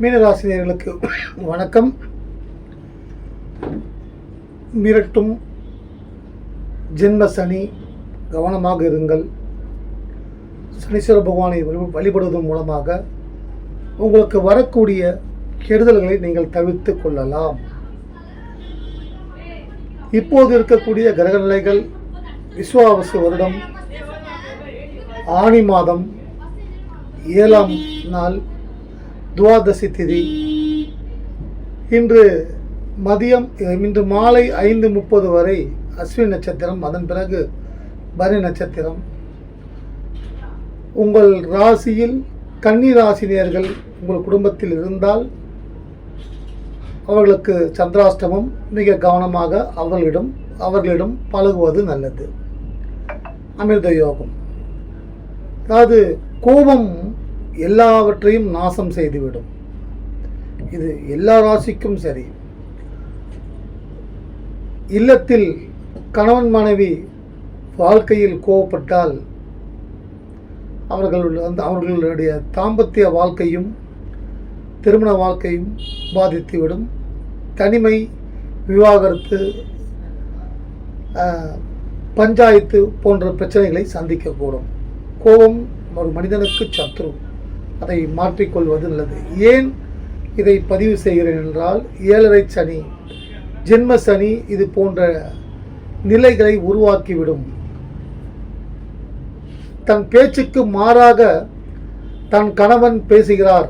மீனராசினியர்களுக்கு வணக்கம். மிரட்டும் ஜென்ம சனி கவனமாக இருங்கள். சனீஸ்வர பகவானை வழி- வழிபடுவதன் மூலமாக உங்களுக்கு வரக்கூடிய கெடுதல்களை நீங்கள் தவிர்த்து கொள்ளலாம். இப்போது இருக்கக்கூடிய கிரகநிலைகள் விஸ்வாவசு வருடம் ஆணி மாதம் ஏழாம் நாள் துவாதசி திதி. இன்று மதியம் இன்று மாலை ஐந்து முப்பது வரை அஸ்வினி நட்சத்திரம் அதன் பிறகு பரணி நட்சத்திரம். உங்கள் ராசியில் கன்னி ராசினியர்கள் உங்கள் குடும்பத்தில் இருந்தால் அவர்களுக்கு சந்திராஷ்டமம் மிக கவனமாக அவர்களிடம் அவர்களிடம் பழகுவது நல்லது. அமிர்த யோகம். அதாவது கோபம் எல்லாவற்றையும் நாசம் செய்துவிடும். இது எல்லா ராசிக்கும் சரி. இல்லத்தில் கணவன் மனைவி வாழ்க்கையில் கோவப்பட்டால் அவர்கள் அந்த அவர்களுடைய தாம்பத்திய வாழ்க்கையும் திருமண வாழ்க்கையும் பாதித்துவிடும். தனிமை விவாகரத்து பஞ்சாயத்து போன்ற பிரச்சனைகளை சந்திக்கக்கூடும். கோபம் ஒரு மனிதனுக்கு சத்ரு. அதை மாற்றிக்கொள்வது நல்லது. ஏன் இதை பதிவு செய்கிறேன் என்றால் ஏழரை சனி ஜென்ம சனி இது போன்ற நிலைகளை உருவாக்கிவிடும். தன் பேச்சுக்கு மாறாக தன் கணவன் பேசுகிறார்.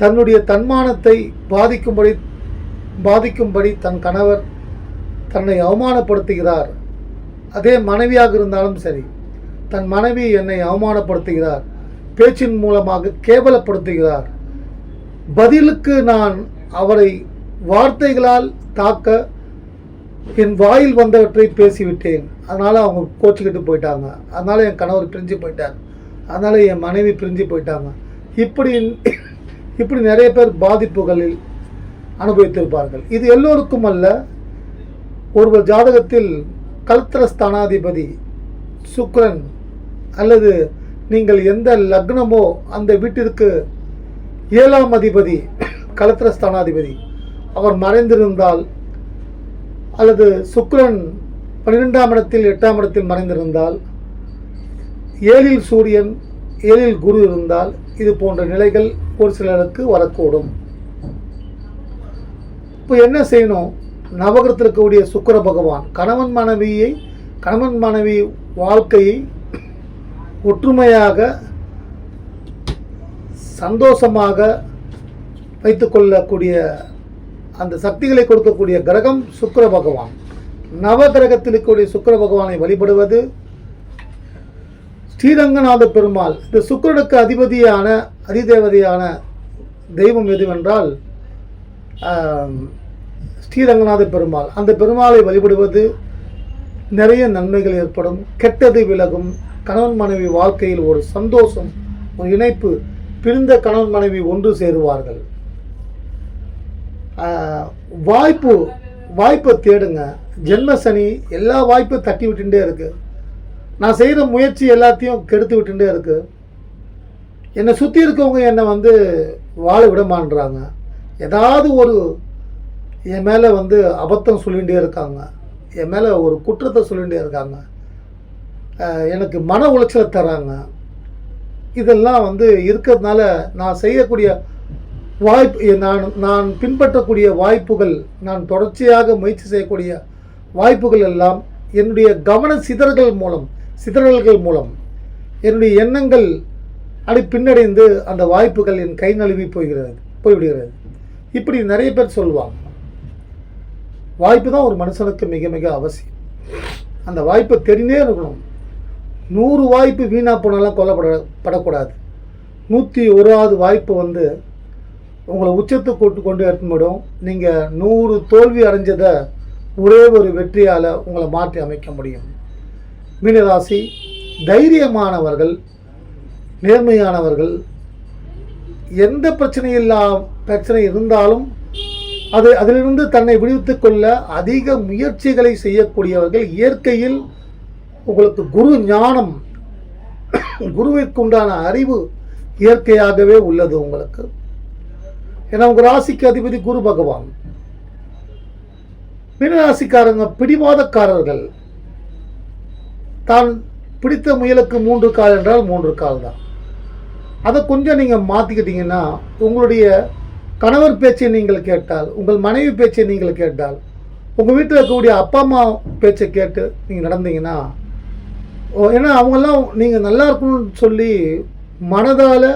தன்னுடைய தன்மானத்தை பாதிக்கும்படி பாதிக்கும்படி தன் கணவர் தன்னை அவமானப்படுத்துகிறார். அதே மனைவியாக இருந்தாலும் சரி தன் மனைவி என்னை அவமானப்படுத்துகிறார். பேச்சின் மூலமாக கேவலப்படுத்துகிறார். பதிலுக்கு நான் அவரை வார்த்தைகளால் தாக்க என் வாயில் வந்தவற்றை பேசிவிட்டேன். அதனால் அவங்க கோச்சிக்கிட்டு போயிட்டாங்க. அதனால் என் கணவர் பிரிஞ்சு போயிட்டார். அதனால் என் மனைவி பிரிஞ்சு போயிட்டாங்க. இப்படி இப்படி நிறைய பேர் பாதிப்புகளில் அனுபவித்திருப்பார்கள். இது எல்லோருக்கும் அல்ல. ஒருவர் ஜாதகத்தில் கல்த்திர ஸ்தானாதிபதி சுக்ரன் அல்லது நீங்கள் எந்த லக்னமோ அந்த வீட்டிற்கு ஏழாம் அதிபதி கலத்திர ஸ்தானாதிபதி அவர் மறைந்திருந்தால் அல்லது சுக்கிரன் பன்னிரெண்டாம் இடத்தில் எட்டாம் இடத்தில் மறைந்திருந்தால் ஏழில் சூரியன் ஏழில் குரு இருந்தால் இது போன்ற நிலைகள் ஒரு சிலருக்கு வரக்கூடும். இப்போ என்ன செய்யணும்? நவகிரத்தில் இருக்கக்கூடிய சுக்கர பகவான் கணவன் மனைவியை கணவன் மனைவி வாழ்க்கையை ஒற்றுமையாக சந்தோஷமாக வைத்துக்கொள்ளக்கூடிய அந்த சக்திகளை கொடுக்கக்கூடிய கிரகம் சுக்கிர பகவான். நவ கிரகத்தில் இருக்கக்கூடிய சுக்கர பகவானை வழிபடுவது ஸ்ரீரங்கநாத பெருமாள் இந்த சுக்கிரனுக்கு அதிபதியான அதிதேவதையான தெய்வம் எதுவென்றால் ஸ்ரீரங்கநாத பெருமாள். அந்த பெருமாளை வழிபடுவது நிறைய நன்மைகள் ஏற்படும். கெட்டது விலகும். கணவன் மனைவி வாழ்க்கையில் ஒரு சந்தோஷம் ஒரு இணைப்பு பிரிந்த கணவன் மனைவி ஒன்று சேருவார்கள். வாய்ப்பு வாய்ப்பை தேடுங்க. ஜென்ம சனி எல்லா வாய்ப்பும் தட்டி விட்டுட்டே இருக்குது நான் செய்கிற முயற்சி எல்லாத்தையும் கெடுத்து விட்டுட்டே இருக்குது என்னை சுற்றி இருக்கவங்க என்னை வந்து வாழ விடமான்றாங்க ஏதாவது ஒரு என் மேலே வந்து அபத்தம் சொல்லிகிட்டே இருக்காங்க. என் மேலே ஒரு குற்றத்தை சொல்லிகிட்டே இருக்காங்க. எனக்கு மன உளைச்சலை தராங்க இதெல்லாம் வந்து இருக்கிறதுனால நான் செய்யக்கூடிய வாய்ப்பு நான் நான் பின்பற்றக்கூடிய வாய்ப்புகள் நான் தொடர்ச்சியாக முயற்சி செய்யக்கூடிய வாய்ப்புகள் எல்லாம் என்னுடைய கவன சிதறல்கள் மூலம் சிதறல்கள் மூலம் என்னுடைய எண்ணங்கள் அடி பின்னடைந்து அந்த வாய்ப்புகள் என் கை நழுவி போய்கிறது போய்விடுகிறது. இப்படி நிறைய பேர் சொல்லுவாங்க வாய்ப்பு தான் ஒரு மனுஷனுக்கு மிக மிக அவசியம். அந்த வாய்ப்பை தெரிந்தே இருக்கணும். நூறு வாய்ப்பு வீணாக போனாலாம் கொல்லப்பட படக்கூடாது. நூற்றி ஒருவது வாய்ப்பு வந்து உங்களை உச்சத்தை கொண்டு கொண்டு எடுத்துவிடும் நீங்கள் நூறு தோல்வி அடைஞ்சதை ஒரே ஒரு வெற்றியால் உங்களை மாற்றி அமைக்க முடியும். மீனராசி தைரியமானவர்கள் நேர்மையானவர்கள் எந்த பிரச்சனையில்லா பிரச்சனை இருந்தாலும் அது அதிலிருந்து தன்னை விடுவித்துக் கொள்ள அதிக முயற்சிகளை செய்யக்கூடியவர்கள் இயற்கையில் உங்களுக்கு குரு ஞானம் குருவிற்கு உண்டான அறிவு இயற்கையாகவே உள்ளது உங்களுக்கு. ஏன்னா உங்கள் ராசிக்கு அதிபதி குரு பகவான். மீனராசிக்காரங்க பிடிவாதக்காரர்கள். தான் பிடித்த முயலுக்கு மூன்று கால் என்றால் மூன்று கால் தான் அதை கொஞ்சம் நீங்கள் மாற்றிக்கிட்டீங்கன்னா உங்களுடைய கணவர் பேச்சை நீங்கள் கேட்டால் உங்கள் மனைவி பேச்சை நீங்கள் கேட்டால் உங்கள் வீட்டில் இருக்கக்கூடிய அப்பா அம்மா பேச்சை கேட்டு நீங்கள் நடந்தீங்கன்னா ஓ, ஏன்னா அவங்கெல்லாம் நீங்கள் நல்லா இருக்கணும்னு சொல்லி மனதால்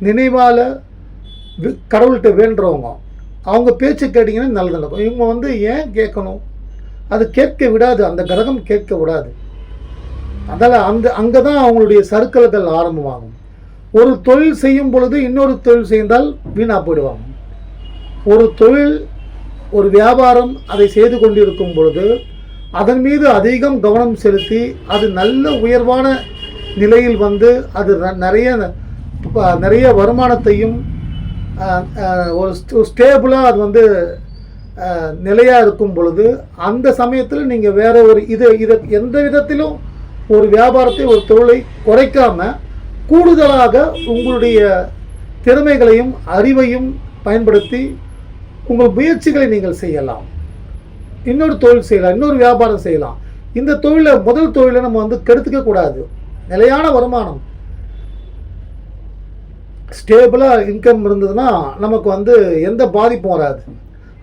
நினைவால் கடவுள்கிட்ட வேண்டுறவங்க அவங்க பேச்சு கேட்டிங்கன்னா நல்லது நடக்கும். இவங்க வந்து ஏன் கேட்கணும்? அது கேட்க விடாது அந்த கிரகம் கேட்க விடாது. அதனால் அந்த அங்கே தான் அவங்களுடைய சறுக்கல்கள் ஆரம்பமாகும். ஒரு தொழில் செய்யும் பொழுது இன்னொரு தொழில் செய்தால் வீணாக போயிடுவாங்க. ஒரு தொழில் ஒரு வியாபாரம் அதை செய்து கொண்டிருக்கும் பொழுது அதன் மீது அதிகம் கவனம் செலுத்தி அது நல்ல உயர்வான நிலையில் வந்து அது நிறைய நிறைய வருமானத்தையும் ஒரு ஸ்டேபிளாக அது வந்து நிலையாக இருக்கும் பொழுது அந்த சமயத்தில் நீங்கள் வேறு ஒரு இது இதை எந்த விதத்திலும் ஒரு வியாபாரத்தை ஒரு தொழிலை குறைக்காமல் கூடுதலாக உங்களுடைய திறமைகளையும் அறிவையும் பயன்படுத்தி உங்கள் முயற்சிகளை நீங்கள் செய்யலாம். இன்னொரு தொழில் செய்யலாம் இன்னொரு வியாபாரம் செய்யலாம். இந்த தொழிலை முதல் தொழிலை நம்ம வந்து கெடுத்துக்க கூடாது. நிலையான வருமானம். ஸ்டேபிளாக இன்கம் இருந்ததுன்னா நமக்கு வந்து எந்த பாதிப்பும் வராது.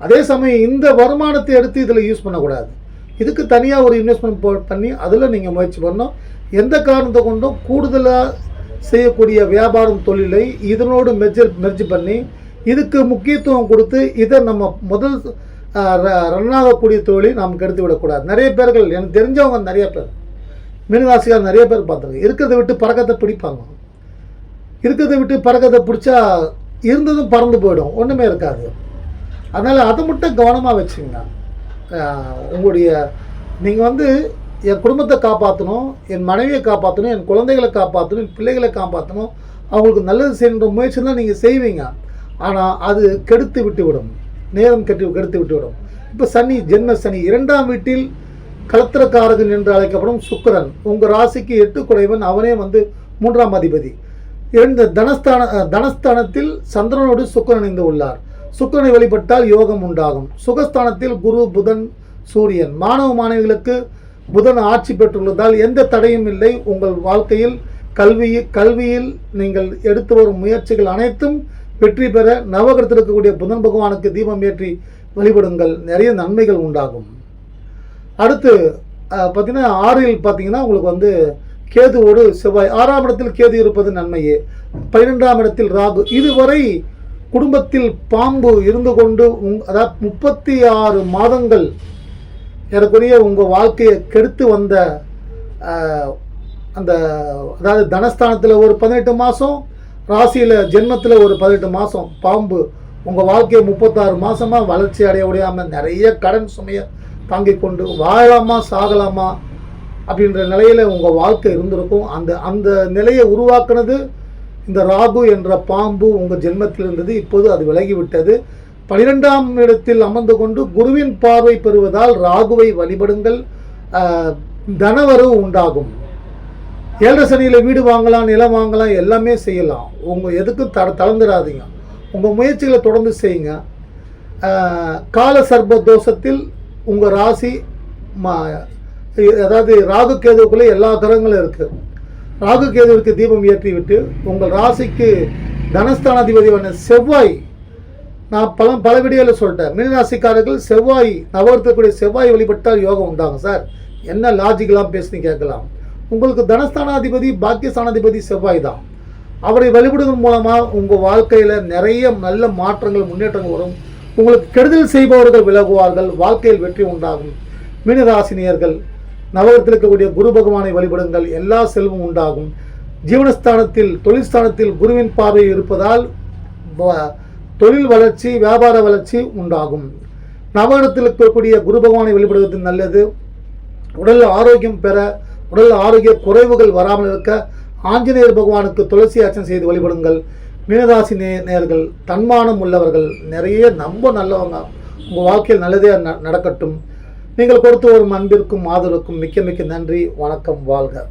அதே சமயம் இந்த வருமானத்தை எடுத்து இதில் யூஸ் பண்ணக்கூடாது. இதுக்கு தனியாக ஒரு இன்வெஸ்ட்மெண்ட் பண்ணி அதில் நீங்கள் முயற்சி பண்ணணும். எந்த காரணத்தை கொண்டும் கூடுதலாக செய்யக்கூடிய வியாபாரம் தொழிலை இதனோடு மெர்ஜர் மெர்ஜ் பண்ணி இதுக்கு முக்கியத்துவம் கொடுத்து இதை நம்ம முதல் ரன் ஆகக்கூடிய தொழிலை நாம் கெடுத்து விடக்கூடாது நிறைய பேர்கள் எனக்கு தெரிஞ்சவங்க நிறைய பேர் மீனராசிக்கார் நிறைய பேர் பார்த்துருக்கேன். இருக்கிறத விட்டு பறக்கத்தை பிடிப்பாங்க. இருக்கிறத விட்டு பறக்கத்தை பிடிச்சா இருந்ததும் பறந்து போயிடும். ஒன்றுமே இருக்காது. அதனால் அதை மட்டும் கவனமாக வச்சுங்கண்ணா உங்களுடைய நீங்கள் வந்து என் குடும்பத்தை காப்பாற்றணும் என் மனைவியை காப்பாற்றணும் என் குழந்தைகளை காப்பாற்றணும் என் பிள்ளைகளை காப்பாற்றணும் அவங்களுக்கு நல்லது செய்யணுன்ற முயற்சி தான் நீங்கள் செய்வீங்க. ஆனால் அது கெடுத்து விட்டு விடும் நேரம் கெட்டு கெடுத்து விட்டு விடும் இப்போ சனி ஜென்ம சனி இரண்டாம் வீட்டில் கலத்திரக்காரகன் என்று அழைக்கப்படும் சுக்கிரன். உங்கள் ராசிக்கு எட்டு குறைவன் அவனே வந்து மூன்றாம் அதிபதி. இரண்டு தனஸ்தான தனஸ்தானத்தில் சந்திரனோடு சுக்கிரன் இணைந்து உள்ளார். சுக்கிரனை வழிபட்டால் யோகம் உண்டாகும். சுகஸ்தானத்தில் குரு புதன் சூரியன். மாணவ மாணவிகளுக்கு புதன் ஆட்சி பெற்றுள்ளதால் எந்த தடையும் இல்லை. உங்கள் வாழ்க்கையில் கல்வியில் கல்வியில் நீங்கள் எடுத்து வரும் முயற்சிகள் அனைத்தும் வெற்றி பெற நவகரத்தில் இருக்கக்கூடிய புதன் பகவானுக்கு தீபம் ஏற்றி வழிபடுங்கள். நிறைய நன்மைகள் உண்டாகும். அடுத்து பார்த்தீங்கன்னா ஆறில் பார்த்தீங்கன்னா உங்களுக்கு வந்து கேதுவோடு செவ்வாய் ஆறாம் இடத்தில் கேது இருப்பது நன்மையே. பன்னிரெண்டாம் இடத்தில் ராகு. இதுவரை குடும்பத்தில் பாம்பு இருந்து கொண்டு உங் அதாவது முப்பத்தி ஆறு மாதங்கள் ஏறக்குறைய உங்கள் வாழ்க்கையை கெடுத்து வந்த அந்த அதாவது தனஸ்தானத்தில் ஒரு பதினெட்டு மாதம் ராசியில் ஜென்மத்தில் ஒரு பதினெட்டு மாதம் பாம்பு உங்கள் வாழ்க்கையை முப்பத்தாறு மாதமாக வளர்ச்சி அடைய முடியாமல் நிறைய கடன் சுமையை தாங்கிக் கொண்டு வாழலாமா சாகலாமா அப்படின்ற நிலையில் உங்கள் வாழ்க்கை இருந்திருக்கும். அந்த அந்த நிலையை உருவாக்குனது இந்த ராகு என்ற பாம்பு உங்கள் ஜென்மத்தில் இருந்தது இப்போது அது விலகிவிட்டது. பனிரெண்டாம் இடத்தில் அமர்ந்து கொண்டு குருவின் பார்வை பெறுவதால் ராகுவை வழிபடுங்கள் தனவரவு உண்டாகும். ஏழரை சனியில் வீடு வாங்கலாம் நிலம் வாங்கலாம் எல்லாமே செய்யலாம். உங்கள் எதுக்கும் த தளர்ந்துடாதீங்க உங்கள் முயற்சிகளை தொடர்ந்து செய்யுங்க. கால சர்ப தோஷத்தில் உங்கள் ராசி மா அதாவது ராகு கேதுவுக்குள்ளே எல்லா கிரகங்களும் இருக்குது ராகு கேதுவிற்கு தீபம் ஏற்றிவிட்டு உங்கள் ராசிக்கு தனஸ்தானாதிபதியான செவ்வாய் நான் பல பல வீடியோவில் சொல்லிட்டேன். மீனராசிக்காரர்கள் செவ்வாய் நவர்த்தக்கூடிய செவ்வாய் வழிபட்டால் யோகம் உண்டாகும் சார். என்ன லாஜிக்கெலாம் பேசுனீங்க கேட்கலாம். உங்களுக்கு தனஸ்தானாதிபதி பாக்கியஸ்தானாதிபதி செவ்வாய் தான். அவரை வழிபடுவதன் மூலமாக உங்கள் வாழ்க்கையில் நிறைய நல்ல மாற்றங்கள் முன்னேற்றங்கள் வரும். உங்களுக்கு கெடுதல் செய்பவர்கள் விலகுவார்கள். வாழ்க்கையில் வெற்றி உண்டாகும். மீனராசினியர்கள் நவகத்தில் இருக்கக்கூடிய குரு பகவானை வழிபடுங்கள். எல்லா செல்வம் உண்டாகும். ஜீவனஸ்தானத்தில் தொழில் ஸ்தானத்தில் குருவின் பார்வை இருப்பதால் தொழில் வளர்ச்சி வியாபார வளர்ச்சி உண்டாகும். நவகத்தில் இருக்கக்கூடிய குரு பகவானை வழிபடுவது நல்லது. உடல் ஆரோக்கியம் பெற உடல் ஆரோக்கிய குறைவுகள் வராமல் இருக்க ஆஞ்சநேயர் பகவானுக்கு துளசி அர்ச்சனை செய்து வழிபடுங்கள். மீனராசி நே நேயர்கள் தன்மானம் உள்ளவர்கள் நிறைய ரொம்ப நல்லவங்க. உங்கள் வாழ்க்கையில் நல்லதே ந- நடக்கட்டும். நீங்கள் கொடுத்து வரும் அன்பிற்கும் ஆதரவுக்கும் மிக்க மிக்க நன்றி. வணக்கம் வாழ்க.